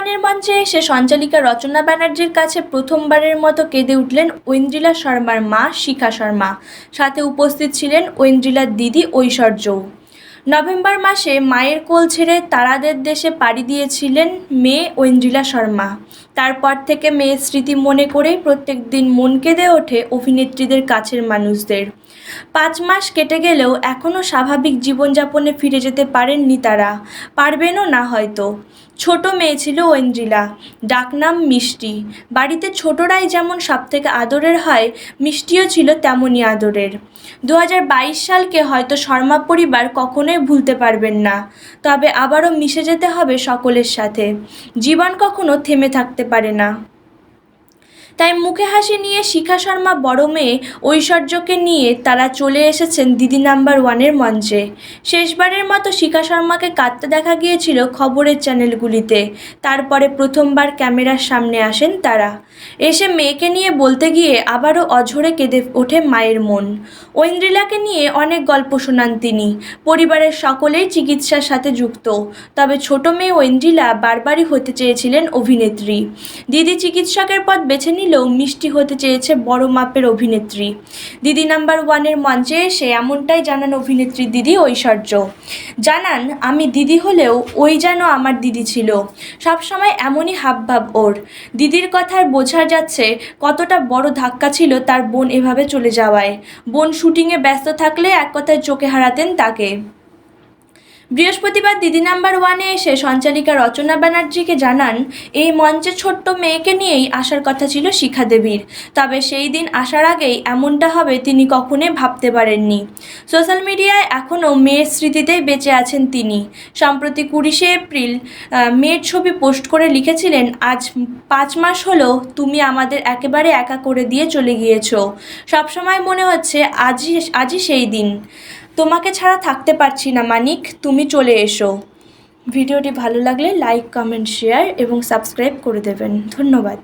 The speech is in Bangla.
ওয়ানের মঞ্চে এসে সঞ্চালিকা রচনা ব্যানার্জির কাছে প্রথমবারের মতো কেঁদে উঠলেন ঐন্দ্রিলা শর্মার মা শিখা শর্মা। সাথে উপস্থিত ছিলেন ঐন্দ্রিলার দিদি ঐশ্বর্যও নভেম্বর মাসে মায়ের কোল ছেড়ে তারাদের দেশে পাড়ি দিয়েছিলেন মেয়ে ঐন্দ্রিলা শর্মা। তারপর থেকে মেয়ের স্মৃতি মনে করেই প্রত্যেক দিন মন কেঁদে ওঠে অভিনেত্রীদের কাছের মানুষদের। পাঁচ মাস কেটে গেলেও এখনও স্বাভাবিক জীবনযাপনে ফিরে যেতে পারেননি তারা। পারবেনও না হয়তো। ছোট মেয়ে ছিল ওয়েন্দ্রিলা। ডাকনাম মিষ্টি। বাড়িতে ছোটরাই যেমন সবথেকে আদরের হয়, মিষ্টিও ছিল তেমনই আদরের। দু হাজার বাইশ সালকে হয়তো শর্মা পরিবার কখনোই ভুলতে পারবেন না। তবে আবারও মিশে যেতে হবে সকলের সাথে। জীবন কখনো থেমে থাকতে পারে না। তাই মুখে হাসি নিয়ে শিখা শর্মা বড় মেয়ে ঐশ্বর্যকে নিয়ে তারা চলে এসেছেন দিদি নাম্বার ওয়ানের মঞ্চে। শেষবারের মতো শিখা শর্মাকে কাঁদতে দেখা গিয়েছিল খবরের চ্যানেলগুলিতে। তারপরে প্রথমবার ক্যামেরার সামনে আসেন তারা। এসে মেয়েকে নিয়ে বলতে গিয়ে আবারও অঝরে কেঁদে ওঠে মায়ের মন। ঐন্দ্রিলাকে নিয়ে অনেক গল্প শোনান তিনি। পরিবারের সকলেই চিকিৎসার সাথে যুক্ত। তবে ছোট মেয়ে ঐন্দ্রিলা বারবারই হতে চেয়েছিলেন অভিনেত্রী। দিদি চিকিৎসকের পথ বেছে নিলেও মিষ্টি হতে চেয়েছে বড় মাপের অভিনেত্রী। দিদি নাম্বার ওয়ানের মঞ্চে এসে এমনটাই জানান অভিনেত্রী দিদি ঐশ্বর্য। জানান, আমি দিদি হলেও ওই যেন আমার দিদি ছিল। সবসময় এমনই হাবভাব ওর। দিদির কথার বোঝা যাচ্ছে কতটা বড় ধাক্কা ছিল তার বোন এভাবে চলে যাওয়ায়। বোন শুটিংয়ে ব্যস্ত থাকলে এক কথায় চোখে হারাতেন তাকে। বৃহস্পতিবার দিদি নাম্বার ওয়ানে এসে সঞ্চালিকা রচনা ব্যানার্জিকে জানান, এই মঞ্চে ছোট্ট মেয়েকে নিয়েই আসার কথা ছিল শিখা দেবীর। তবে সেই দিন আসার আগেই এমনটা হবে তিনি কখনোই ভাবতে পারেননি। সোশ্যাল মিডিয়ায় এখনও মেয়ের স্মৃতিতেই বেঁচে আছেন তিনি। সম্প্রতি কুড়িশে এপ্রিল মেয়ের ছবি পোস্ট করে লিখেছিলেন, আজ পাঁচ মাস হলো তুমি আমাদের একেবারে একা করে দিয়ে চলে গিয়েছো। সবসময় মনে হচ্ছে আজই আজই সেই দিন। তোমাকে ছাড়া থাকতে পারছি না, মানিক, তুমি চলে এসো। ভিডিওটি ভালো লাগলে লাইক, কমেন্ট, শেয়ার এবং সাবস্ক্রাইব করে দেবেন। ধন্যবাদ।